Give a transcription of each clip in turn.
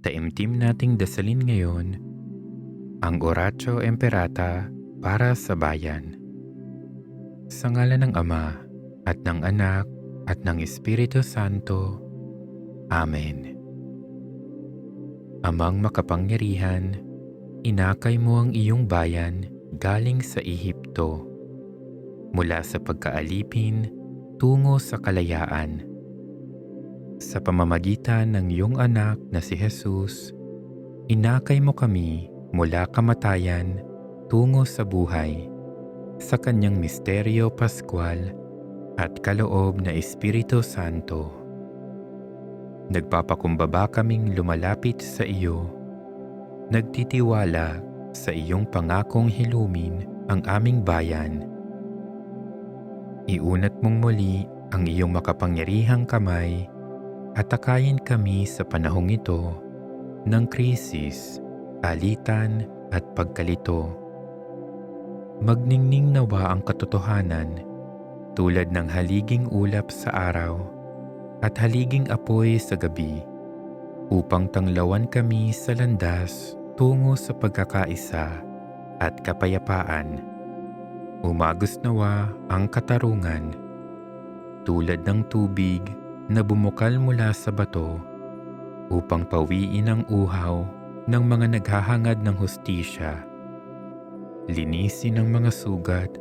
Taimtim nating dasalin ngayon ang Oratio Imperata para sa bayan. Sa ngala ng Ama at ng Anak at ng Espiritu Santo. Amen. Amang makapangyarihan, inakay mo ang iyong bayan galing sa Ehipto mula sa pagkaalipin tungo sa kalayaan sa pamamagitan ng iyong anak na si Jesus, inakay mo kami mula kamatayan tungo sa buhay sa kanyang misteryo paskwal at kaloob na Espiritu Santo. Nagpapakumbaba kaming lumalapit sa iyo, nagtitiwala sa iyong pangakong hilumin ang aming bayan. Iunat mong muli ang iyong makapangyarihang kamay Atakayin kami sa panahong ito ng krisis, alitan at pagkalito. Magningning nawa ang katotohanan tulad ng haliging ulap sa araw at haliging apoy sa gabi upang tanglawan kami sa landas tungo sa pagkakaisa at kapayapaan. Umagos nawa ang katarungan tulad ng tubig na bumukal mula sa bato upang pawiin ang uhaw ng mga naghahangad ng hustisya. Linisin ang mga sugat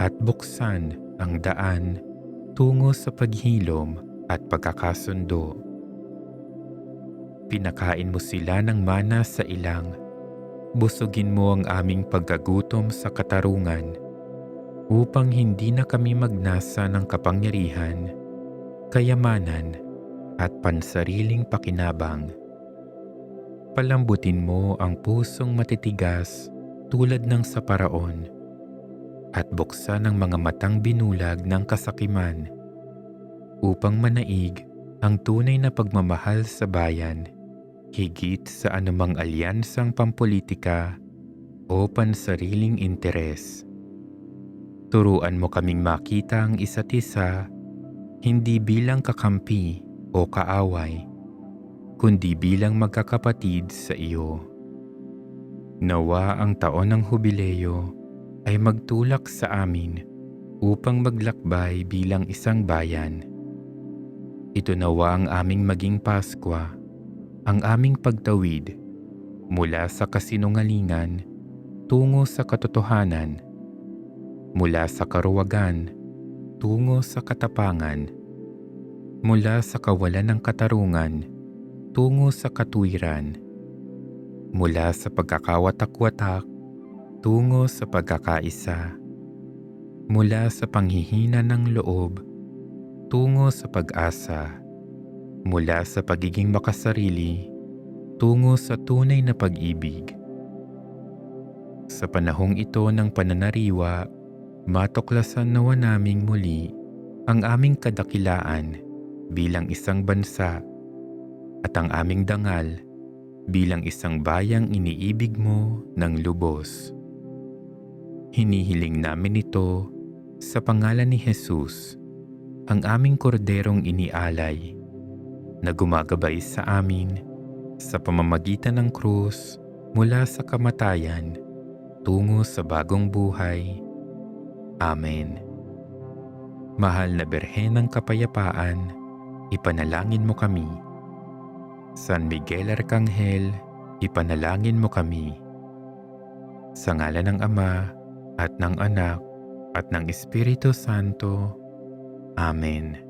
at buksan ang daan tungo sa paghilom at pagkakasundo. Pinakain mo sila ng mana sa ilang. Busugin mo ang aming pagkagutom sa katarungan upang hindi na kami magnasa ng kapangyarihan kayamanan at pansariling pakinabang. Palambutin mo ang pusong matitigas tulad ng sa paraon at buksan ang mga matang binulag ng kasakiman upang manaig ang tunay na pagmamahal sa bayan higit sa anumang alyansang pampolitika o pansariling interes. Turuan mo kaming makita ang isa't isa hindi bilang kakampi o kaaway, kundi bilang magkakapatid sa iyo. Nawa ang taon ng hubileyo ay magtulak sa amin upang maglakbay bilang isang bayan. Ito nawa ang aming maging Paskwa, ang aming pagtawid mula sa kasinungalingan tungo sa katotohanan, mula sa karuwagan tungo sa katapangan, mula sa kawalan ng katarungan tungo sa katuwiran, mula sa pagkakawatak-watak tungo sa pagkakaisa, mula sa panghihina ng loob tungo sa pag-asa, mula sa pagiging makasarili tungo sa tunay na pag-ibig. Sa panahong ito ng pananariwa matuklasan nawa naming muli ang aming kadakilaan bilang isang bansa at ang aming dangal bilang isang bayang iniibig mo ng lubos. Hinihiling namin ito sa pangalan ni Jesus, ang aming korderong inialay na gumagabay sa amin sa pamamagitan ng krus mula sa kamatayan tungo sa bagong buhay Amen. Mahal na Berhen ng Kapayapaan, ipanalangin mo kami. San Miguel Arcangel, ipanalangin mo kami. Sa ngala ng Ama at ng Anak at ng Espiritu Santo. Amen.